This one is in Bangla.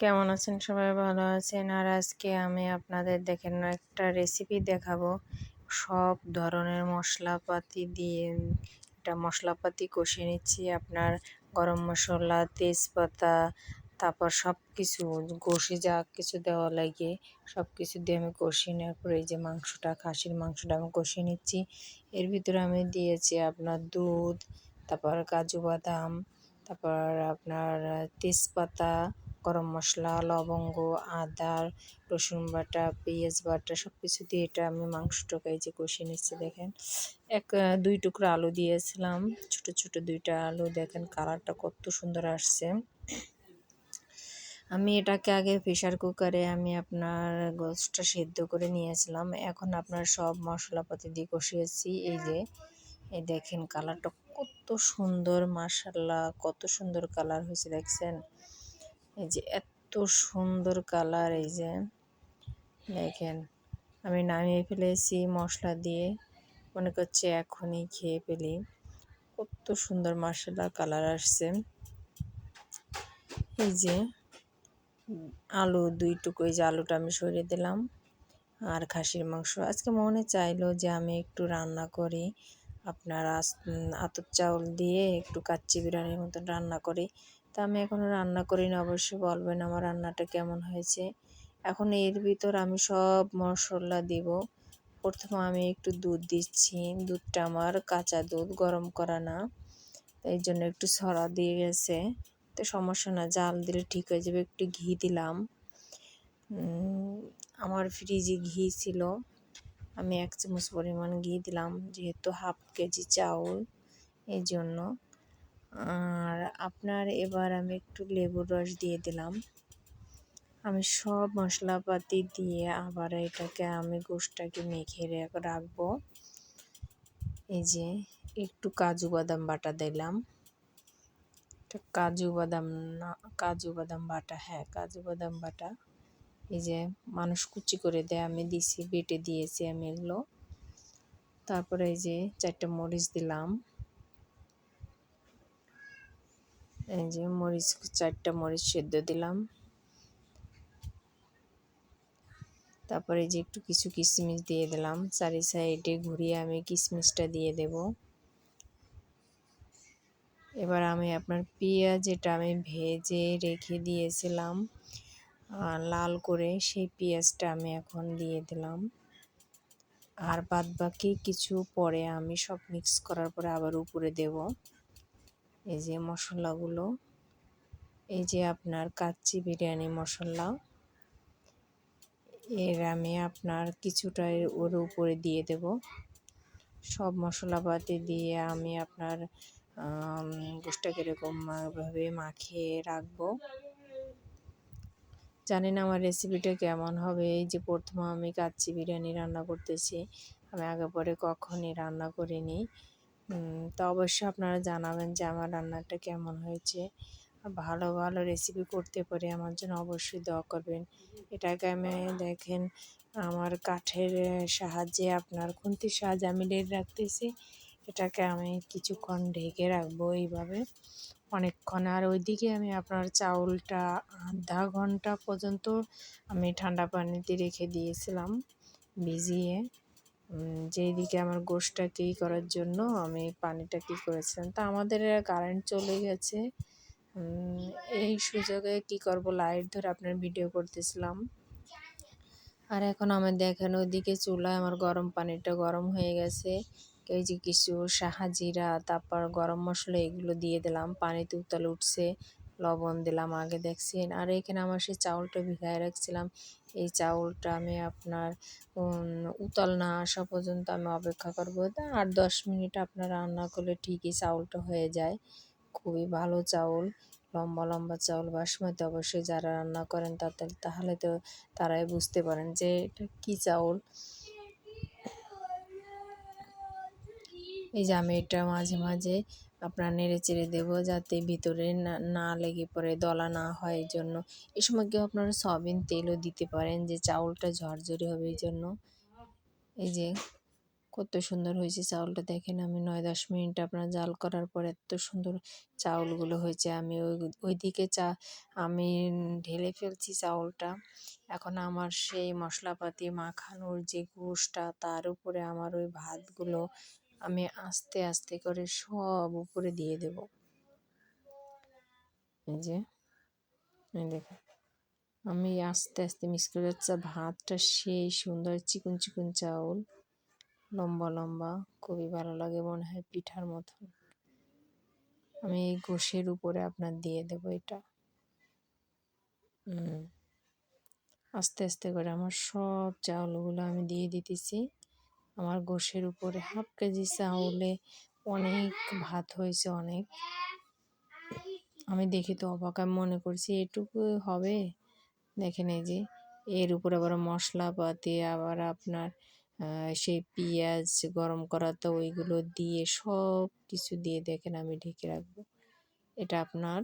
কেমন আছেন? সবাই ভালো আছেন? আর আজকে আমি আপনাদের দেখেন একটা রেসিপি দেখাবো। সব ধরনের মশলাপাতি দিয়ে এটা মশলাপাতি কষিয়ে নিচ্ছি। আপনার গরম মশলা, তেজপাতা, তারপর সব কিছু কষি যা কিছু দেওয়া লাগে সব কিছু দিয়ে আমি কষিয়ে নেওয়ার পরে এই যে মাংসটা, খাসির মাংসটা আমি কষিয়ে নিচ্ছি। এর ভিতরে আমি দিয়েছি আপনার দুধ, তারপর কাজু বাদাম, তারপর আপনার তেজপাতা গরম মশলা, লবঙ্গ আদা রসুন বাটা, পেঁয়াজ বাটা সব কিছু দিয়ে এটা আমি মাংসটাকে এই যে কষিয়ে নিচ্ছি, দেখেন। এক দুই টুকরো আলু দিয়েছিলাম। ছোট ছোট দুইটা আলু, দেখেন কালারটা কত সুন্দর আসছে। আমি এটাকে আগে প্রেশার কুকারে আমি আপনার গোসটা সেদ্ধ করে নিয়েছিলাম। এখন আপনার সব মশলাপাতি দিয়ে কষিয়েছি। এই যে, এই দেখেন কালারটা কত সুন্দর মাসাল্লাহ কত সুন্দর কালার হয়েছে, দেখছেন? এই যে এত সুন্দর কালার, এই যে দেখেন, আমি নামিয়ে ফেলেছি মশলা দিয়ে। মনে করছে এখনই খেয়ে ফেলি। কত সুন্দর মশলা কালার আসছে। এই যে আলু, দুই টুকু এই যে আলুটা আমি সরিয়ে দিলাম। আর খাসির মাংস। আজকে মনে চাইলো যে আমি একটু রান্না করি। আপনার আতর চাউল দিয়ে একটু কাচ্চি বিরিয়ানির মতন রান্না করি। তা আমি এখনও রান্না করি না অবশ্যই বলবেন আমার রান্নাটা কেমন হয়েছে। এখন এর ভিতর আমি সব মশলা দিব। প্রথমে আমি একটু দুধ দিচ্ছি। দুধটা আমার কাঁচা দুধ, গরম করা না। এই জন্য একটু ছড়া দিয়ে গেছে। তো সমস্যা না, জাল দিলে ঠিক হয়ে যাবে। একটু ঘি দিলাম। আমার ফ্রিজে ঘি ছিল। আমি এক চামচ পরিমাণ ঘি দিলাম, যেহেতু হাফ কেজি চাউল। এই জন্য আর আপনার এবার আমি একটু লেবুর রস দিয়ে দিলাম। আমি সব মশলাপাতি দিয়ে আবার এটাকে আমি গোষ্ঠটাকে মেখে রাখব। এই যে একটু কাজু বাদাম বাটা দিলাম। কাজু বাদাম না, কাজু বাদাম বাটা হ্যাঁ কাজু বাদাম বাটা। এই যে মানুষ কুচি করে দেয়, আমি দিছি, বেটে দিয়েছি আমি এগুলো। তারপরে এই যে চারটা মরিচ দিলাম। এই যে মরিচ, চারটা মরিচ সেদ্ধ দিলাম। তারপরে যে একটু কিছু কিশমিশ দিয়ে দিলাম। চারি সাইডে ঘুরিয়ে আমি কিশমিশটা দিয়ে দেব। এবার আমি আপনার পেঁয়াজ যেটা আমি ভেজে রেখে দিয়েছিলাম লাল করে সেই পেঁয়াজটা আমি এখন দিয়ে দিলাম। আর বাদ বাকি কিছু পরে আমি সব মিক্স করার পরে আবার উপরে দেব। এই যে মশলাগুলো, এই যে আপনার কাচ্চি বিরিয়ানি মশলা, এর আমি আপনার কিছুটা ওর উপরে দিয়ে দেব। সব মশলাপাতি দিয়ে আমি আপনার গোষ্ঠটাকে এরকমভাবে মাখিয়ে রাখব। জানি না আমার রেসিপিটা কেমন হবে। এই যে প্রথমে আমি কাচ্চি বিরিয়ানি রান্না করতেছি, আমি আগে পরে কখনই রান্না করিনি। তো অবশ্যই আপনারা জানাবেন যে আমার রান্নাটা কেমন হয়েছে। ভালো ভালো রেসিপি করতে পারি, আমার জন্য অবশ্যই দোয়া করবেন। এটাকে আমি দেখেন, আমার কাঠের সাহায্যে, আপনার খুন্তির সাহায্যে আমি লেট রাখতেছি। এটাকে আমি কিছুক্ষণ ঢেকে রাখব এইভাবে। অনেকক্ষণ, আর ওইদিকে আমি আপনার চাউলটা আধা ঘণ্টা পর্যন্ত আমি ঠান্ডা পানিতে রেখে দিয়েছিলাম, ভিজিয়ে। যেই দিকে আমার গোশটা কী করার জন্য আমি পানিটা কী করেছিলাম। তা আমাদের কারেন্ট চলে গেছে। এই সুযোগে কি করব লাইট ধরে আপনার ভিডিও করতেছিলাম। আর এখন আমার দেখেন ওইদিকে চুলায় আমার গরম পানিটা গরম হয়ে গেছে। এই যে কিছু সাহাজিরা, তারপর গরম মশলা এগুলো দিয়ে দিলাম পানিতে উতাল উঠছে। লবণ দিলাম, আগে দেখছেন। আর এখানে আমার সেই চাউলটা ভিগায় রাখছিলাম। এই চাউলটা আমি আপনার উতাল না আসা পর্যন্ত আমি অপেক্ষা করব। আট দশ মিনিট আপনার রান্না করলে ঠিকই চাউলটা হয়ে যায়। খুবই ভালো চাউল, লম্বা লম্বা চাউল, বাসমতি অবশ্যই যারা রান্না করেন তাতে, তাহলে তো তারাই বুঝতে পারেন যে এটা কী চাউল। এই যে আমি এটা মাঝে মাঝে আপনার নেড়ে চেড়ে দেবো যাতে ভিতরে না না লেগে পড়ে, দলা না হয় এই জন্য এ সময় কেউ আপনারা সয়াবিন তেলও দিতে পারেন যে চাউলটা ঝরঝরে হবে এই জন্য এই যে কত সুন্দর হয়েছে চাউলটা দেখেন আমি নয় দশ মিনিট আপনার জাল করার পর এত সুন্দর চাউলগুলো হয়েছে। আমি ওই, ওইদিকে চা, আমি ঢেলে ফেলছি চাউলটা। এখন আমার সেই মশলাপাতি মাখানোর যে গোশটা তার উপরে আমার ওই ভাতগুলো আমি আস্তে আস্তে করে সব উপরে দিয়ে দেব। এই যে দেখুন আমি আস্তে আস্তে মিক্স করে যাচ্ছি ভাতটা সেই সুন্দর চিকন চিকন চাউল, লম্বা লম্বা, খুবই ভালো লাগে মনে হয় পিঠার মতন। আমি এই গোশের উপরে আপনার দিয়ে দেব এটা। আস্তে আস্তে করে আমার সব চাউলগুলো আমি দিয়ে দিতেছি। আমার গোশের উপরে হাফ কেজি চাউলে অনেক ভাত হয়েছে, অনেক। আমি দেখি তো অবাক, আমি মনে করছি এটুকু হবে। দেখেন এই যে, এর উপর আবার মশলাপাতি, আবার আপনার সেই পেঁয়াজ গরম করা তো ওইগুলো দিয়ে সব কিছু দিয়ে দেখেন আমি ঢেকে রাখব। এটা আপনার